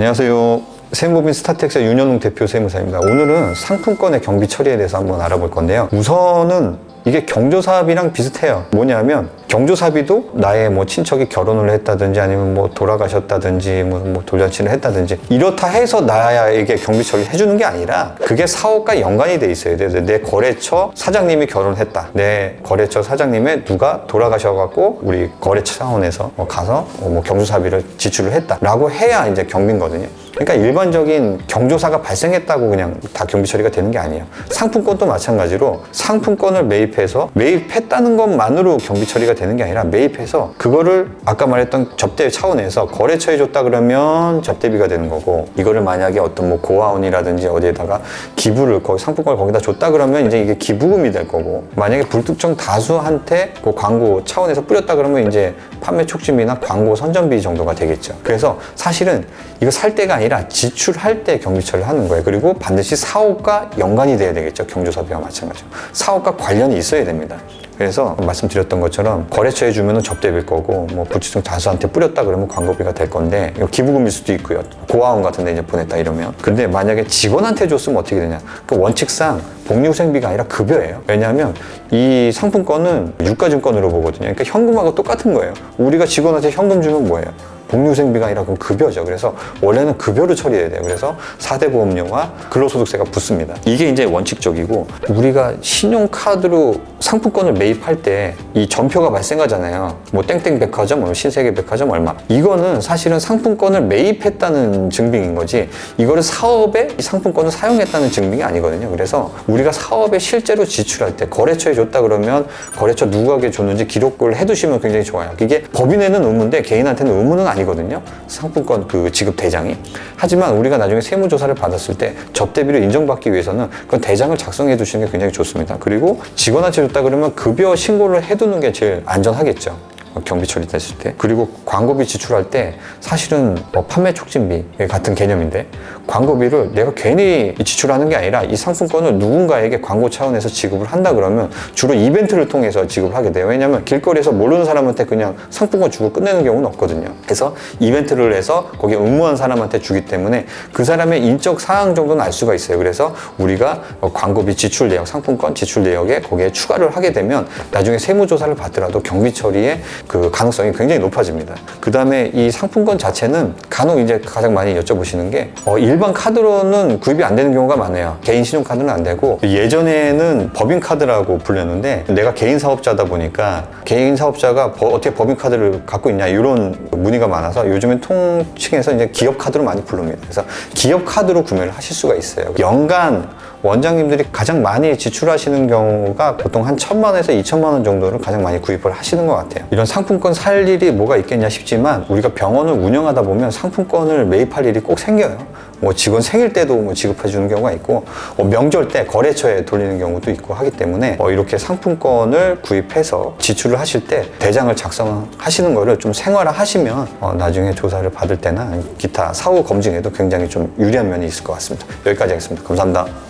안녕하세요. 세무법인 스타텍스 윤현웅 대표 세무사입니다. 오늘은 상품권의 경비 처리에 대해서 한번 알아볼 건데요. 우선은 이게 경조사업이랑 비슷해요. 뭐냐면 경조사비도 나의 뭐 친척이 결혼을 했다든지 아니면 뭐 돌아가셨다든지 뭐, 뭐 돌잔치를 했다든지 이렇다 해서 나에게 경비 처리 해주는 게 아니라 그게 사업과 연관이 돼 있어야 돼요. 내 거래처 사장님이 결혼했다. 내 거래처 사장님의 누가 돌아가셔갖고 우리 거래처 차원에서 뭐 가서 뭐 경조사비를 지출을 했다라고 해야 이제 경비거든요. 그러니까 일반적인 경조사가 발생했다고 그냥 다 경비 처리가 되는 게 아니에요. 상품권도 마찬가지로 상품권을 매입해서 매입했다는 것만으로 경비 처리가 되는 게 아니라 매입해서 그거를 아까 말했던 접대 차원에서 거래처에 줬다 그러면 접대비가 되는 거고 이거를 만약에 어떤 뭐 고아원이라든지 어디에다가 기부를 거기 상품권을 거기다 줬다 그러면 이제 이게 기부금이 될 거고 만약에 불특정 다수한테 그 광고 차원에서 뿌렸다 그러면 이제 판매 촉진비나 광고 선전비 정도가 되겠죠. 그래서 사실은 이거 살 때가 아니라 지출할 때 경비 처리를 하는 거예요. 그리고 반드시 사업과 연관이 돼야 되겠죠. 경조사비와 마찬가지로. 사업과 관련이 있어야 됩니다. 그래서 말씀드렸던 것처럼 거래처에 주면은 접대비일 거고 뭐 부치중 다수한테 뿌렸다 그러면 광고비가 될 건데 기부금일 수도 있고요 고아원 같은 데 이제 보냈다 이러면 근데 만약에 직원한테 줬으면 어떻게 되냐 그 원칙상 복리후생비가 아니라 급여예요 왜냐하면 이 상품권은 유가증권으로 보거든요 그러니까 현금하고 똑같은 거예요 우리가 직원한테 현금 주면 뭐예요 복리후생비가 아니라 그건 급여죠. 그래서 원래는 급여로 처리해야 돼요. 그래서 4대 보험료와 근로소득세가 붙습니다. 이게 이제 원칙적이고 우리가 신용카드로 상품권을 매입할 때 이 전표가 발생하잖아요. 뭐 땡땡 백화점, 뭐 신세계 백화점 얼마. 이거는 사실은 상품권을 매입했다는 증빙인 거지. 이거를 사업에 이 상품권을 사용했다는 증빙이 아니거든요. 그래서 우리가 사업에 실제로 지출할 때 거래처에 줬다 그러면 거래처 누구에게 줬는지 기록을 해두시면 굉장히 좋아요. 이게 법인에는 의무인데 개인한테는 의무는 아니 거든요. 상품권 그 지급 대장이. 하지만 우리가 나중에 세무조사를 받았을 때 접대비를 인정받기 위해서는 그건 대장을 작성해 두시는 게 굉장히 좋습니다. 그리고 직원한테 줬다 그러면 급여 신고를 해두는 게 제일 안전하겠죠. 경비 처리됐을 때. 그리고 광고비 지출할 때 사실은 뭐 판매 촉진비 같은 개념인데 광고비를 내가 괜히 지출하는 게 아니라 이 상품권을 누군가에게 광고 차원에서 지급을 한다 그러면 주로 이벤트를 통해서 지급을 하게 돼요. 왜냐하면 길거리에서 모르는 사람한테 그냥 상품권 주고 끝내는 경우는 없거든요. 그래서 이벤트를 해서 거기에 응모한 사람한테 주기 때문에 그 사람의 인적 사항 정도는 알 수가 있어요. 그래서 우리가 어, 광고비 지출 내역 상품권 지출 내역에 거기에 추가를 하게 되면 나중에 세무조사를 받더라도 경비 처리에 그 가능성이 굉장히 높아집니다. 그 다음에 이 상품권 자체는 간혹 이제 가장 많이 여쭤보시는 게 어, 일반 카드로는 구입이 안 되는 경우가 많아요. 개인 신용카드는 안 되고 예전에는 법인카드라고 불렸는데 내가 개인 사업자다 보니까 개인 사업자가 버- 어떻게 법인카드를 갖고 있냐 이런 문의가 많아서 요즘엔 통칭해서 이제 기업카드로 많이 부릅니다. 그래서 기업카드로 구매를 하실 수가 있어요. 연간 원장님들이 가장 많이 지출하시는 경우가 보통 한 천만 원에서 이천만 원 정도를 가장 많이 구입을 하시는 것 같아요. 이런 상품권 살 일이 뭐가 있겠냐 싶지만 우리가 병원을 운영하다 보면 상품권을 매입할 일이 꼭 생겨요. 뭐 직원 생일 때도 뭐 지급해 주는 경우가 있고 어, 명절 때 거래처에 돌리는 경우도 있고 하기 때문에 어, 이렇게 상품권을 구입해서 지출을 하실 때 대장을 작성하시는 거를 좀 생활화 하시면 어, 나중에 조사를 받을 때나 기타 사후 검증에도 굉장히 좀 유리한 면이 있을 것 같습니다. 여기까지 하겠습니다. 감사합니다.